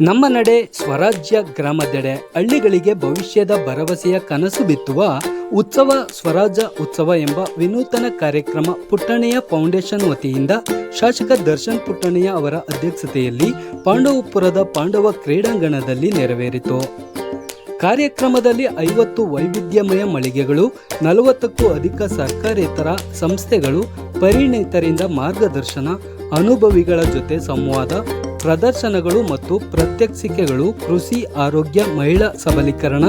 ನಮ್ಮ ನಡೆ ಸ್ವರಾಜ್ಯ ಗ್ರಾಮದೆಡೆ ಹಳ್ಳಿಗಳಿಗೆ ಭವಿಷ್ಯದ ಭರವಸೆಯ ಕನಸು ಬಿತ್ತುವ ಉತ್ಸವ ಸ್ವರಾಜ್ಯ ಉತ್ಸವ ಎಂಬ ವಿನೂತನ ಕಾರ್ಯಕ್ರಮ ಪುಟ್ಟಣೆಯ ಫೌಂಡೇಶನ್ ವತಿಯಿಂದ ಶಾಸಕ ದರ್ಶನ್ ಪುಟ್ಟಣೆಯ ಅವರ ಅಧ್ಯಕ್ಷತೆಯಲ್ಲಿ ಪಾಂಡವಪುರದ ಪಾಂಡವ ಕ್ರೀಡಾಂಗಣದಲ್ಲಿ ನೆರವೇರಿತು. ಕಾರ್ಯಕ್ರಮದಲ್ಲಿ ಐವತ್ತು ವೈವಿಧ್ಯಮಯ ಮಳಿಗೆಗಳು, ನಲವತ್ತಕ್ಕೂ ಅಧಿಕ ಸರ್ಕಾರೇತರ ಸಂಸ್ಥೆಗಳು, ಪರಿಣಿತರಿಂದ ಮಾರ್ಗದರ್ಶನ, ಅನುಭವಿಗಳ ಜೊತೆ ಸಂವಾದ ಪ್ರದರ್ಶನಗಳು ಮತ್ತು ಪ್ರತ್ಯಕ್ಷಿಕೆಗಳು ಕೃಷಿ, ಆರೋಗ್ಯ, ಮಹಿಳಾ ಸಬಲೀಕರಣ,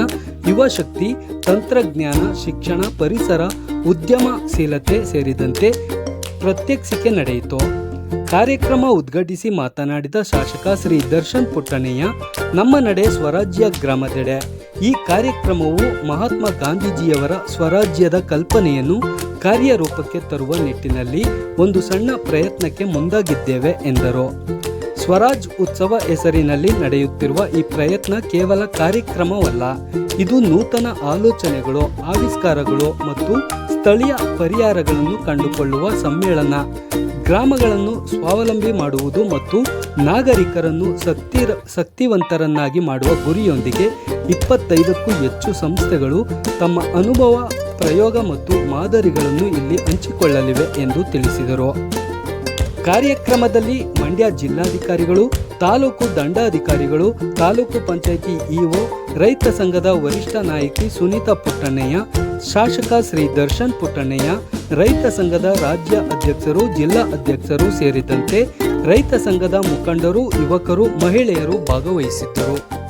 ಯುವ ಶಕ್ತಿ, ತಂತ್ರಜ್ಞಾನ, ಶಿಕ್ಷಣ, ಪರಿಸರ, ಉದ್ಯಮಶೀಲತೆ ಸೇರಿದಂತೆ ಪ್ರತ್ಯಕ್ಷಿಕೆ ನಡೆಯಿತು. ಕಾರ್ಯಕ್ರಮ ಉದ್ಘಾಟಿಸಿ ಮಾತನಾಡಿದ ಶಾಸಕ ಶ್ರೀ ದರ್ಶನ್ ಪುಟ್ಟಣಯ್ಯ, ನಮ್ಮ ನಡೆ ಸ್ವರಾಜ್ಯ ಗ್ರಾಮದೆಡೆ. ಈ ಕಾರ್ಯಕ್ರಮವು ಮಹಾತ್ಮ ಗಾಂಧೀಜಿಯವರ ಸ್ವರಾಜ್ಯದ ಕಲ್ಪನೆಯನ್ನು ಕಾರ್ಯರೂಪಕ್ಕೆ ತರುವ ನಿಟ್ಟಿನಲ್ಲಿ ಒಂದು ಸಣ್ಣ ಪ್ರಯತ್ನಕ್ಕೆ ಮುಂದಾಗಿದ್ದೇವೆ ಎಂದರು. ಸ್ವರಾಜ್ ಉತ್ಸವ ಹೆಸರಿನಲ್ಲಿ ನಡೆಯುತ್ತಿರುವ ಈ ಪ್ರಯತ್ನ ಕೇವಲ ಕಾರ್ಯಕ್ರಮವಲ್ಲ, ಇದು ನೂತನ ಆಲೋಚನೆಗಳು, ಆವಿಷ್ಕಾರಗಳು ಮತ್ತು ಸ್ಥಳೀಯ ಪರಿಹಾರಗಳನ್ನು ಕಂಡುಕೊಳ್ಳುವ ಸಮ್ಮೇಳನ. ಗ್ರಾಮಗಳನ್ನು ಸ್ವಾವಲಂಬಿ ಮಾಡುವುದು ಮತ್ತು ನಾಗರಿಕರನ್ನು ಶಕ್ತಿ ಶಕ್ತಿವಂತರನ್ನಾಗಿ ಮಾಡುವ ಗುರಿಯೊಂದಿಗೆ ಇಪ್ಪತ್ತೈದಕ್ಕೂ ಹೆಚ್ಚು ಸಂಸ್ಥೆಗಳು ತಮ್ಮ ಅನುಭವ, ಪ್ರಯೋಗ ಮತ್ತು ಮಾದರಿಗಳನ್ನು ಇಲ್ಲಿ ಹಂಚಿಕೊಳ್ಳಲಿವೆ ಎಂದು ತಿಳಿಸಿದರು. ಕಾರ್ಯಕ್ರಮದಲ್ಲಿ ಮಂಡ್ಯ ಜಿಲ್ಲಾಧಿಕಾರಿಗಳು, ತಾಲೂಕು ದಂಡಾಧಿಕಾರಿಗಳು, ತಾಲೂಕು ಪಂಚಾಯಿತಿ ಇಒ, ರೈತ ಸಂಘದ ವರಿಷ್ಠ ನಾಯಕಿ ಸುನೀತಾ ಪುಟ್ಟಣ್ಣಯ್ಯ, ಶಾಸಕ ಶ್ರೀ ದರ್ಶನ್ ಪುಟ್ಟಣ್ಣಯ್ಯ, ರೈತ ಸಂಘದ ರಾಜ್ಯ ಅಧ್ಯಕ್ಷರು, ಜಿಲ್ಲಾ ಅಧ್ಯಕ್ಷರು ಸೇರಿದಂತೆ ರೈತ ಸಂಘದ ಮುಖಂಡರು, ಯುವಕರು, ಮಹಿಳೆಯರು ಭಾಗವಹಿಸಿದ್ದರು.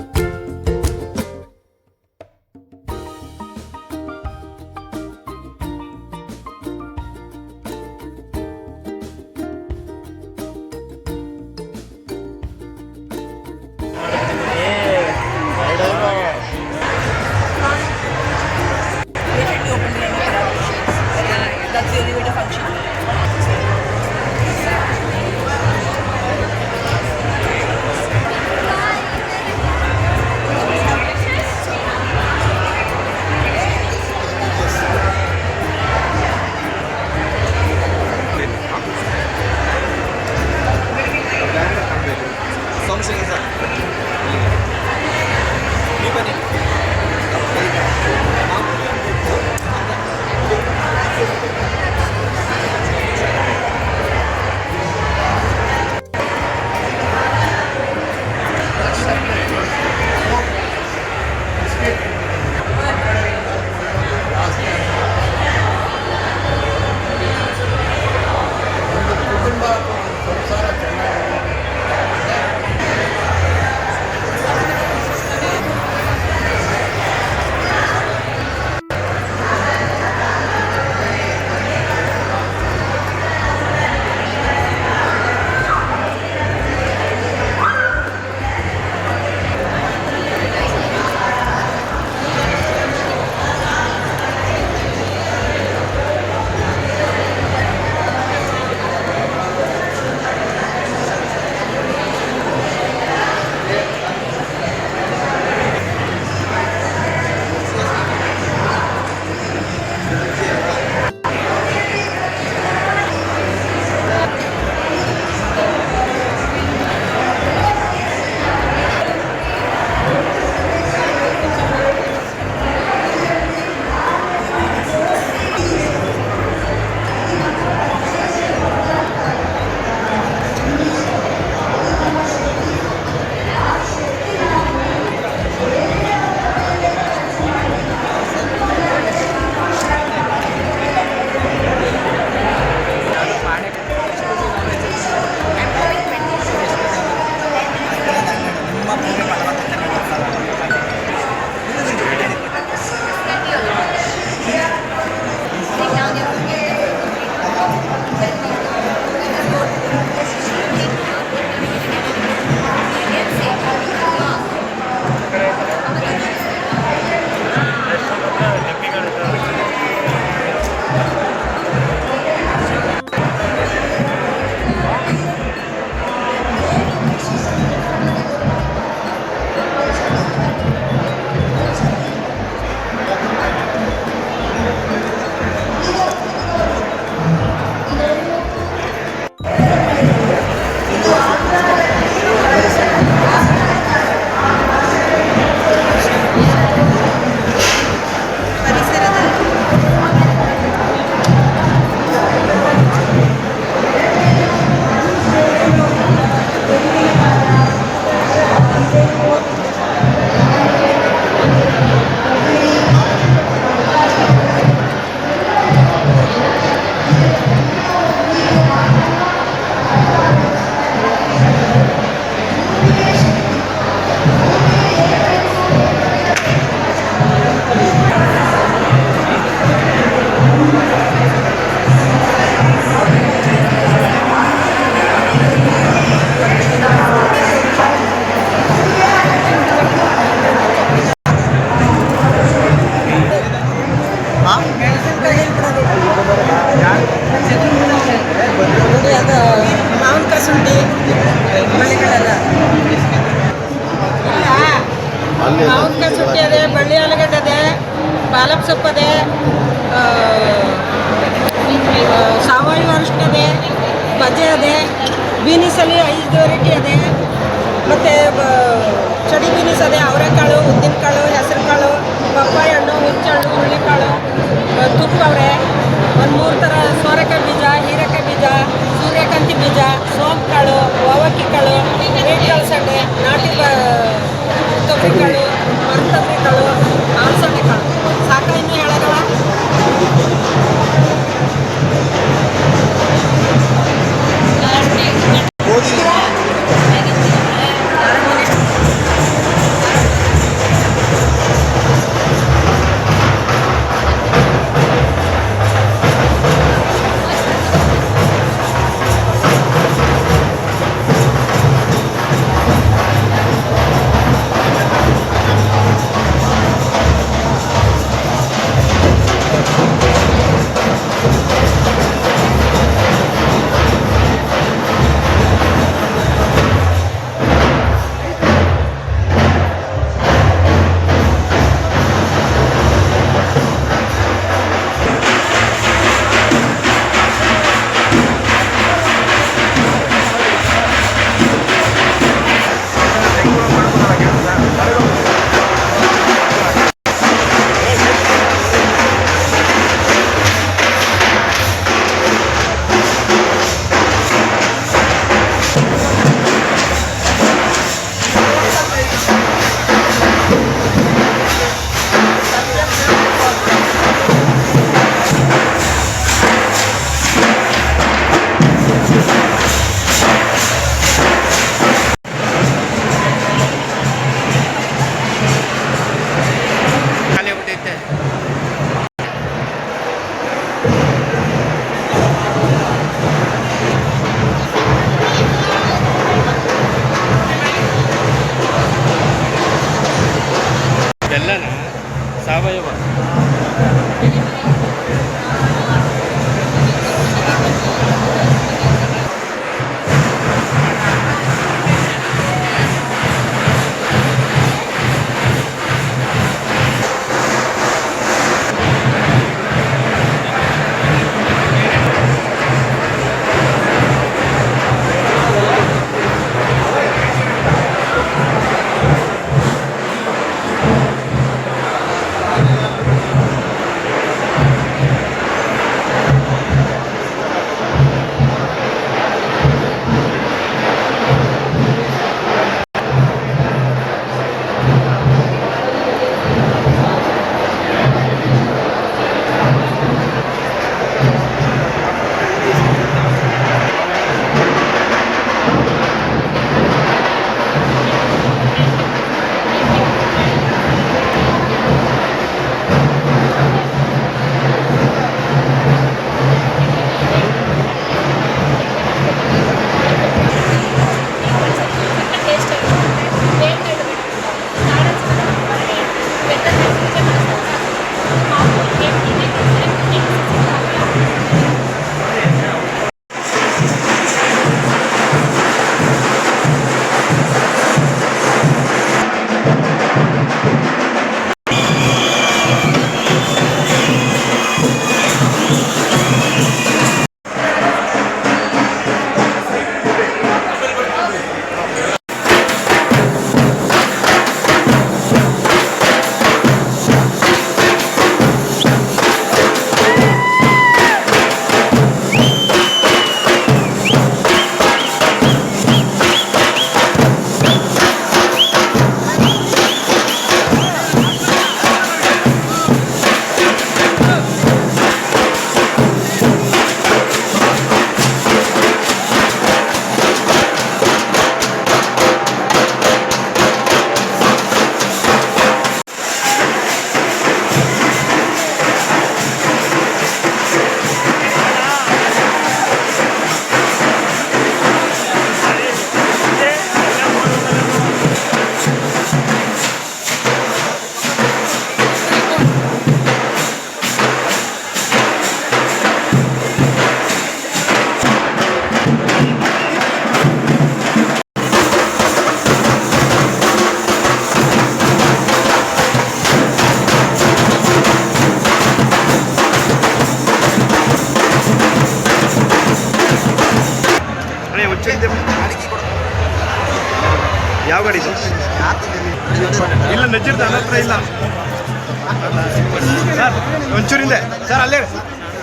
ಸರ್ ಒಂಚೂರಿಂದೆ. ಸರ್ ಅಲ್ಲೇ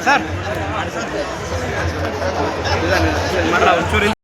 ಸರ್. ಒಂಚೂರಿಂದ.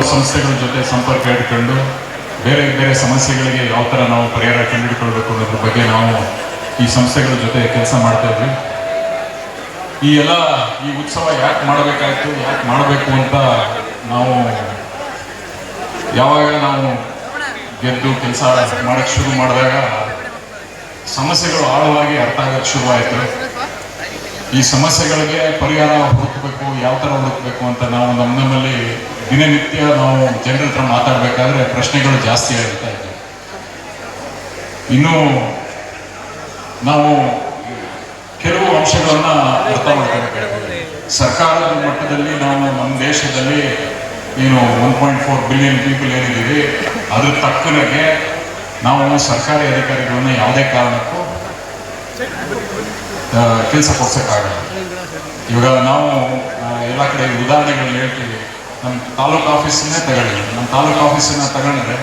ಹಲವಾರು ಸಂಸ್ಥೆಗಳ ಜೊತೆ ಸಂಪರ್ಕ ಇಟ್ಕೊಂಡು ಬೇರೆ ಬೇರೆ ಸಮಸ್ಯೆಗಳಿಗೆ ಯಾವ ಥರ ನಾವು ಪರಿಹಾರ ಕಂಡುಹಿಡ್ಕೊಳ್ಬೇಕು ಅನ್ನೋದ್ರ ಬಗ್ಗೆ ನಾವು ಈ ಸಂಸ್ಥೆಗಳ ಜೊತೆ ಕೆಲಸ ಮಾಡ್ತಾ ಇದ್ವಿ. ಈ ಎಲ್ಲ ಈ ಉತ್ಸವ ಯಾಕೆ ಮಾಡಬೇಕಾಯ್ತು, ಯಾಕೆ ಮಾಡಬೇಕು ಅಂತ ನಾವು ಯಾವಾಗ ನಾವು ಗೆದ್ದು ಕೆಲಸ ಮಾಡೋಕ್ಕೆ ಶುರು ಮಾಡಿದಾಗ ಸಮಸ್ಯೆಗಳು ಆಳವಾಗಿ ಅರ್ಥ ಆಗಕ್ಕೆ ಶುರುವಾಯಿತು. ಈ ಸಮಸ್ಯೆಗಳಿಗೆ ಪರಿಹಾರ ಹುಡುಕಬೇಕು, ಯಾವ ಥರ ಹುಡುಕಬೇಕು ಅಂತ ನಾವು ನಮ್ಮ ನಮ್ಮಲ್ಲಿ ದಿನನಿತ್ಯ ನಾವು ಜನರ ಹತ್ರ ಮಾತಾಡಬೇಕಾದ್ರೆ ಪ್ರಶ್ನೆಗಳು ಜಾಸ್ತಿ ಆಗ್ತಾ ಇದೆ. ಇನ್ನು ನಾವು ಕೆಲವು ಅಂಶಗಳನ್ನ ಅರ್ಥ ಮಾಡ್ಕೋಬೇಕಾಗ್ತದೆ ಸರ್ಕಾರದ ಮಟ್ಟದಲ್ಲಿ ನಾವು ನಮ್ಮ ದೇಶದಲ್ಲಿ ಏನು one point four billion people ಏನಿದ್ದೀವಿ, ಅದ್ರ ತಕ್ಕನಾಗೆ ನಾವು ಸರ್ಕಾರಿ ಅಧಿಕಾರಿಗಳನ್ನ ಯಾವುದೇ ಕಾರಣಕ್ಕೂ ಕೆಲಸ ಕೊಡ್ಸೋಕ್ಕಾಗಲ್ಲ. ಇವಾಗ ನಾವು ಎಲ್ಲ ಕಡೆ ಉದಾಹರಣೆಗಳನ್ನ ಹೇಳ್ತೀವಿ. ನಮ್ಮ ತಾಲೂಕು ಆಫೀಸನ್ನೇ ತಗೊಳ್ಳಿ ನಮ್ಮ ತಾಲೂಕು ಆಫೀಸನ್ನ ತಗೊಂಡ್ರೆ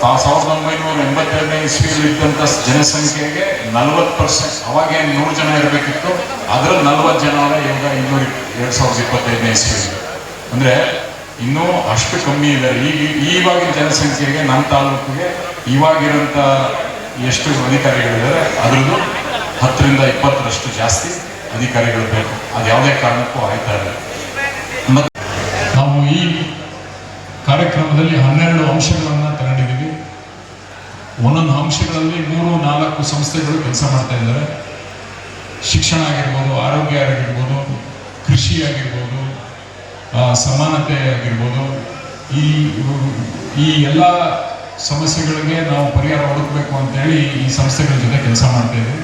ತಾ ಸಾವಿರದ ಒಂಬೈನೂರ ಎಂಬತ್ತೆರಡನೇ ಇಸ್ವಿಯಲ್ಲಿ ಇದ್ದಂಥ ಜನಸಂಖ್ಯೆಗೆ ನಲವತ್ತು ಪರ್ಸೆಂಟ್ ಅವಾಗ ನೂರು ಜನ ಇರಬೇಕಿತ್ತು. ಅದರಲ್ಲಿ ನಲ್ವತ್ತು ಜನ ಅವರ ಇವಾಗ ಇನ್ನೂರ ಎರಡು ಸಾವಿರದ ಇಪ್ಪತ್ತೈದನೇ ಇಸ್ವಿಯಲ್ಲಿ. ಅಂದರೆ ಇನ್ನೂ ಅಷ್ಟು ಕಮ್ಮಿ ಇದೆ ಈಗ, ಈವಾಗಿನ ಜನಸಂಖ್ಯೆಗೆ ನಮ್ಮ ತಾಲೂಕಿಗೆ ಇವಾಗಿರೋಂಥ ಎಷ್ಟು ಅಧಿಕಾರಿಗಳಿದ್ದಾರೆ ಅದರದ್ದು ಹತ್ತರಿಂದ ಇಪ್ಪತ್ತರಷ್ಟು ಜಾಸ್ತಿ ಅಧಿಕಾರಿಗಳು ಬೇಕು. ಅದು ಯಾವುದೇ ಕಾರಣಕ್ಕೂ ಆಯ್ತಾ ಇಲ್ಲ. ಈ ಕಾರ್ಯಕ್ರಮದಲ್ಲಿ ಹನ್ನೆರಡು ಅಂಶಗಳನ್ನು ತಗೊಂಡಿದ್ದೀವಿ. ಒಂದೊಂದು ಅಂಶಗಳಲ್ಲಿ ಮೂರು, ನಾಲ್ಕು ಸಂಸ್ಥೆಗಳು ಕೆಲಸ ಮಾಡ್ತಾ ಇದ್ದಾರೆ. ಶಿಕ್ಷಣ ಆಗಿರ್ಬೋದು, ಆರೋಗ್ಯ ಆಗಿರ್ಬೋದು, ಕೃಷಿ ಆಗಿರ್ಬೋದು ಸಮಾನತೆ ಆಗಿರ್ಬೋದು. ಈ ಈ ಎಲ್ಲ ಸಮಸ್ಯೆಗಳಿಗೆ ನಾವು ಪರಿಹಾರ ಹುಡುಕಬೇಕು ಅಂತೇಳಿ ಈ ಸಂಸ್ಥೆಗಳ ಜೊತೆ ಕೆಲಸ ಮಾಡ್ತಾ ಇದ್ದೀವಿ.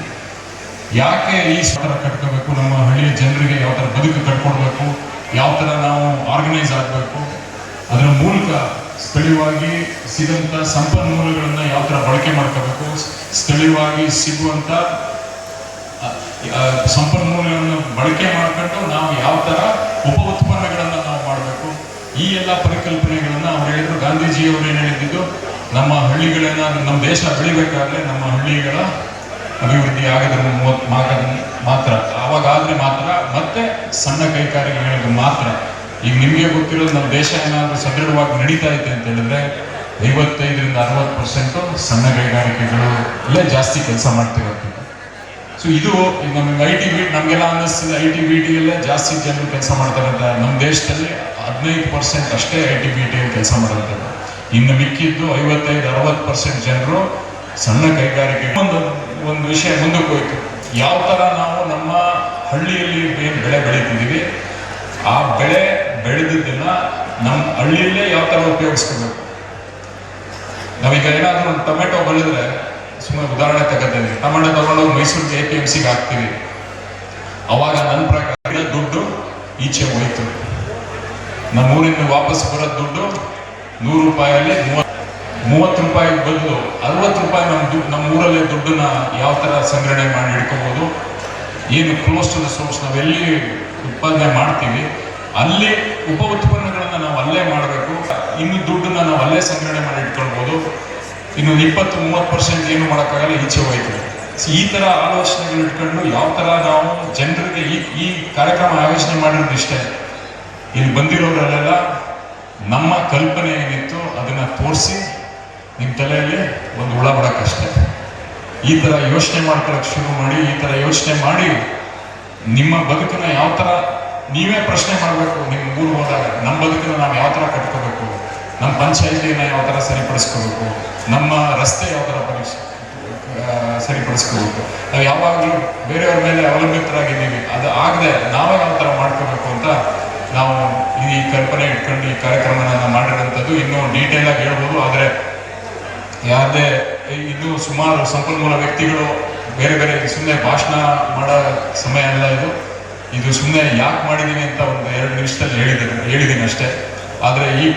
ಯಾಕೆ ಈ ಥರ ಕಟ್ಕೋಬೇಕು? ನಮ್ಮ ಹಳ್ಳಿಯ ಜನರಿಗೆ ಯಾವ ಥರ ಬದುಕು ಕಟ್ಕೊಡ್ಬೇಕು? ಯಾವ ಥರ ನಾವು ಆರ್ಗನೈಸ್ ಆಗಬೇಕು? ಅದರ ಮೂಲಕ ಸ್ಥಳೀಯವಾಗಿ ಸಿಗಂತ ಸಂಪನ್ಮೂಲಗಳನ್ನು ಯಾವ ಥರ ಬಳಕೆ ಮಾಡ್ಕೋಬೇಕು? ಸ್ಥಳೀಯವಾಗಿ ಸಿಗುವಂಥ ಸಂಪನ್ಮೂಲಗಳನ್ನು ಬಳಕೆ ಮಾಡ್ಕೊಂಡು ನಾವು ಯಾವ ಥರ ಉಪ ಉತ್ಪನ್ನಗಳನ್ನು ನಾವು ಮಾಡಬೇಕು? ಈ ಎಲ್ಲ ಪರಿಕಲ್ಪನೆಗಳನ್ನು ಅವ್ರು ಹೇಳಿದ್ರು. ಗಾಂಧೀಜಿಯವರು ಏನು ಹೇಳಿದ್ದು? ನಮ್ಮ ಹಳ್ಳಿಗಳನ್ನ, ನಮ್ಮ ದೇಶ ಬೆಳಿಬೇಕಾದ್ರೆ ನಮ್ಮ ಹಳ್ಳಿಗಳ ಅಭಿವೃದ್ಧಿ ಮಾಕ- ಮಾತ್ರ. ಆವಾಗಾದ್ರೆ ಮಾತ್ರ. ಸಣ್ಣ ಕೈಗಾರಿಕೆಗಳಿಗೆ ಮಾತ್ರ. ಈಗ ನಿಮಗೆ ಗೊತ್ತಿರೋದು ನಮ್ಮ ದೇಶ ಏನಾದರೂ ಸದೃಢವಾಗಿ ನಡೀತಾ ಐತೆ ಅಂತ ಹೇಳಿದ್ರೆ ಐವತ್ತೈದರಿಂದ ಅರವತ್ತು ಪರ್ಸೆಂಟು ಸಣ್ಣ ಕೈಗಾರಿಕೆಗಳು ಇಲ್ಲೇ ಜಾಸ್ತಿ ಕೆಲಸ ಮಾಡ್ತಿರೋದು ಸೊ ಇದು ನಮಗೆ ಐ ಟಿ ಬಿ, ನಮಗೆಲ್ಲ ಅನ್ನಿಸ್ತಿದೆ. ಐ ಟಿ ಬಿ ಟಿಯಲ್ಲೇ ಜಾಸ್ತಿ ಜನರು ಕೆಲಸ ಮಾಡ್ತಾರೆ ಅಂತ. ನಮ್ಮ ದೇಶದಲ್ಲಿ ಹದಿನೈದು ಪರ್ಸೆಂಟ್ ಅಷ್ಟೇ ಐ ಟಿ ಬಿ ಟಿಯಲ್ಲಿ ಕೆಲಸ ಮಾಡುತ್ತೆ ಇನ್ನು ಮಿಕ್ಕಿದ್ದು ಐವತ್ತೈದು, ಅರವತ್ತು ಪರ್ಸೆಂಟ್ ಜನರು ಸಣ್ಣ ಕೈಗಾರಿಕೆ ಒಂದು ಒಂದು ವಿಷಯ ಮುಂದಕ್ಕೆ ಹೋಯ್ತು. ಯಾವ ಥರ ನಾವು ನಮ್ಮ ಹಳ್ಳಿಯಲ್ಲಿ ಏನು ಬೆಳೆ ಬೆಳೀತಿದ್ದೀವಿ, ಆ ಬೆಳೆ ಬೆಳೆದಿದ್ದನ್ನ ನಮ್ಮ ಹಳ್ಳಿಯಲ್ಲೇ ಯಾವ ಥರ ಉಪಯೋಗಿಸ್ಕೋಬೇಕು? ನಾವೀಗ ಏನಾದರೂ ಒಂದು ಟೊಮೆಟೊ ಬೆಳೆದ್ರೆ, ಸುಮ್ಮನೆ ಉದಾಹರಣೆ ತಗೋತೀನಿ. ಟೊಮೆಟೊ ತಗೊಂಡೋಗಿ ಮೈಸೂರಿಗೆ ಎ ಪಿ ಎಂ ಸಿಗೆ ಹಾಕ್ತೀವಿ. ಅವಾಗ ನನ್ನ ಪ್ರಕಾರ ದುಡ್ಡು ಈಚೆ ಹೋಯ್ತು. ನಮ್ಮ ಊರಿಂದ ವಾಪಸ್ ಬರೋ ದುಡ್ಡು ನೂರು ರೂಪಾಯಲ್ಲಿ ಮೂವತ್ತು ಮೂವತ್ತು ರೂಪಾಯಿ ಬದಲು ಅರವತ್ತು ರೂಪಾಯಿ ನಮ್ಮ ದುಡ್ಡು ನಮ್ಮ ಊರಲ್ಲೇ ದುಡ್ಡನ್ನ ಯಾವ ಥರ ಸಂಗ್ರಹಣೆ ಮಾಡಿ ಇಟ್ಕೋಬೋದು ಏನು ಕ್ಲೋಸ್ ಟು ದ ಸೋರ್ಸ್ ನಾವೆಲ್ಲಿ ಉತ್ಪಾದನೆ ಮಾಡ್ತೀವಿ. ಅಲ್ಲಿ ಉಪ ಉತ್ಪನ್ನಗಳನ್ನು ನಾವು ಅಲ್ಲೇ ಮಾಡಬೇಕು. ಇನ್ನು ದುಡ್ಡನ್ನು ನಾವು ಅಲ್ಲೇ ಸಂಗ್ರಹಣೆ ಮಾಡಿ ಇಟ್ಕೊಳ್ಬೋದು. ಇನ್ನು ಇಪ್ಪತ್ತು, ಮೂವತ್ತು ಪರ್ಸೆಂಟ್ ಏನು ಮಾಡೋಕ್ಕಾಗಲ್ಲ, ಈಚೆ ಹೋಯ್ತು ಈ ಥರ ಆಲೋಚನೆಗಳು ಇಟ್ಕೊಂಡು ಯಾವ ಥರ ನಾವು ಜನರಿಗೆ ಈ ಈ ಕಾರ್ಯಕ್ರಮ ಆಯೋಜನೆ ಮಾಡಿರೋದು ಇಷ್ಟೇ. ಇಲ್ಲಿ ಬಂದಿರೋರಲ್ಲೆಲ್ಲ ನಮ್ಮ ಕಲ್ಪನೆ ಏನಿತ್ತು ಅದನ್ನ ತೋರಿಸಿ ನಿಮ್ಮ ತಲೆಯಲ್ಲಿ ಒಂದು ಹುಳ ಈ ಥರ ಯೋಚನೆ ಮಾಡ್ಕೊಳಕ್ಕೆ ಶುರು ಮಾಡಿ, ಈ ಥರ ಯೋಚನೆ ಮಾಡಿ, ನಿಮ್ಮ ಬದುಕನ್ನ ಯಾವ ಥರ ನೀವೇ ಪ್ರಶ್ನೆ ಮಾಡಬೇಕು, ನಿಮ್ಮ ಊರು ಹೋದಾಗ, ನಮ್ಮ ಬದುಕನ್ನ ನಾವು ಯಾವ ಥರ ಕಟ್ಕೋಬೇಕು, ನಮ್ಮ ಪಂಚಾಯಿತಿಯನ್ನ ಯಾವ ಥರ ಸರಿಪಡಿಸ್ಕೋಬೇಕು, ನಮ್ಮ ರಸ್ತೆ ಯಾವ ಥರ ಪರೀಕ್ಷೆ ಸರಿಪಡಿಸ್ಕೋಬೇಕು, ನಾವು ಯಾವಾಗಲೂ ಬೇರೆಯವ್ರ ಮೇಲೆ ಅವಲಂಬಿತರಾಗಿದ್ದೀವಿ, ಅದು ಆಗದೆ ನಾವೇ ಯಾವ ಥರ ಮಾಡ್ಕೋಬೇಕು ಅಂತ ನಾವು ಈ ಕಲ್ಪನೆ ಇಟ್ಕೊಂಡು ಈ ಕಾರ್ಯಕ್ರಮನ ಮಾಡಿರೋಂಥದ್ದು ಇನ್ನೂ ಡೀಟೇಲಾಗಿ ಹೇಳ್ಬೋದು, ಆದರೆ ಯಾವುದೇ ಇದು ಸುಮಾರು ಸಂಪನ್ಮೂಲ ವ್ಯಕ್ತಿಗಳು ಬೇರೆ ಬೇರೆ ಸುಮ್ಮನೆ ಭಾಷಣ ಮಾಡೋ ಸಮಯ ಅಲ್ಲ ಇದು. ಇದು ಸುಮ್ಮನೆ ಯಾಕೆ ಮಾಡಿದ್ದೀನಿ ಅಂತ ಒಂದು ಎರಡು ನಿಮಿಷದಲ್ಲಿ ಹೇಳಿದ್ದೀನಿ ಹೇಳಿದ್ದೀನಿ ಅಷ್ಟೇ. ಆದರೆ ಈ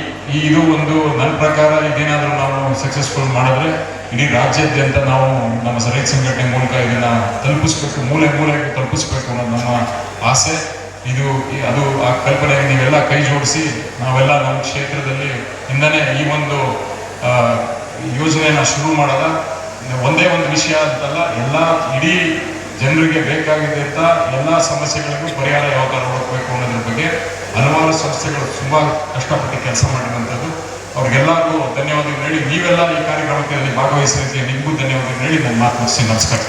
ಇದು ಒಂದು ನನ್ನ ಪ್ರಕಾರ ಇದೇನಾದರೂ ನಾವು ಸಕ್ಸಸ್ಫುಲ್ ಮಾಡಿದ್ರೆ ಇಡೀ ರಾಜ್ಯಾದ್ಯಂತ ನಾವು ನಮ್ಮ ರೈತ ಸಂಘಟನೆ ಮೂಲಕ ಇದನ್ನ ತಲುಪಿಸ್ಬೇಕು, ಮೂಲೆ ಮೂಲೆಗೆ ತಲುಪಿಸ್ಬೇಕು ಅನ್ನೋದು ನಮ್ಮ ಆಸೆ. ಇದು ಅದು ಆ ಕಲ್ಪನೆಗೆ ನೀವೆಲ್ಲ ಕೈ ಜೋಡಿಸಿ ನಾವೆಲ್ಲ ನಮ್ಮ ಕ್ಷೇತ್ರದಲ್ಲಿ ಇಂದನೇ ಈ ಒಂದು ಆ, ಯೋಜನೆನ ಶುರು ಮಾಡಲ್ಲ ಒಂದೇ ಒಂದು ವಿಷಯ ಅಂತಲ್ಲ ಎಲ್ಲ ಇಡೀ ಜನರಿಗೆ ಬೇಕಾಗಿದೆ ಅಂತ ಎಲ್ಲ ಸಮಸ್ಯೆಗಳಿಗೂ ಪರಿಹಾರ ಯಾವ ಹುಡುಕಬೇಕು ಅನ್ನೋದ್ರ ಬಗ್ಗೆ ಹಲವಾರು ಸಂಸ್ಥೆಗಳು ತುಂಬಾ ಕಷ್ಟಪಟ್ಟು ಕೆಲಸ ಮಾಡಿರುವಂಥದ್ದು ಅವ್ರಿಗೆಲ್ಲರಿಗೂ ಧನ್ಯವಾದಗಳು ಹೇಳಿ ನೀವೆಲ್ಲ ಈ ಕಾರ್ಯಕ್ರಮದಲ್ಲಿ ಭಾಗವಹಿಸಿದ್ದಕ್ಕೆ ನಿಮಗೂ ಧನ್ಯವಾದಗಳು ಹೇಳಿ ನನ್ನ ಮಾತು ನಮಸ್ಕಾರ.